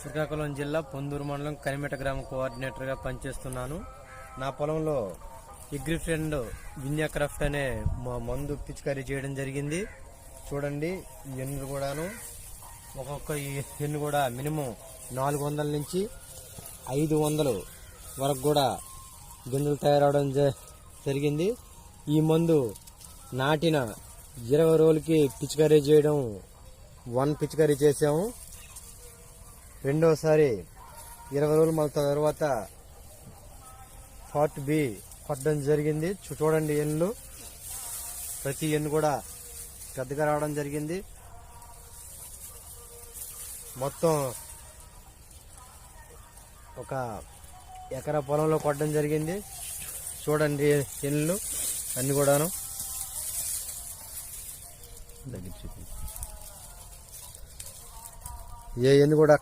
శ్రీకాకుళం జిల్లా పొందూరు మండలం కనిమెట గ్రామ కోఆర్డినేటర్గా పనిచేస్తున్నాను. నా పొలంలో ఎగ్రి ఫ్రెండ్ విన్యాక్రాఫ్ట్ అనే మా మందు పిచికారీ చేయడం జరిగింది. చూడండి ఎన్ను ఎన్నులు కూడాను ఒక్కొక్క ఎన్ను కూడా మినిమం నాలుగు వందల నుంచి ఐదు వందలు వరకు కూడా గింజలు తయారవడం జ- జరిగింది. ఈ మందు నాటిన ఇరవై రోజులకి పిచికారీ చేయడం వన్ పిచికారీ చేసాము రెండోసారి ఇరవై రోజులు మన తర్వాత పార్ట్ బి కొట్టడం జరిగింది. చూడండి ఎన్నులు. ప్రతి ఎన్ను కూడా పెద్దగా రావడం జరిగింది. మొత్తం ఒక ఎకరా పొలంలో కొట్టడం జరిగింది. చూడండి ఎన్నులు అన్ని కూడాను. ఏ ఎన్ని కూడా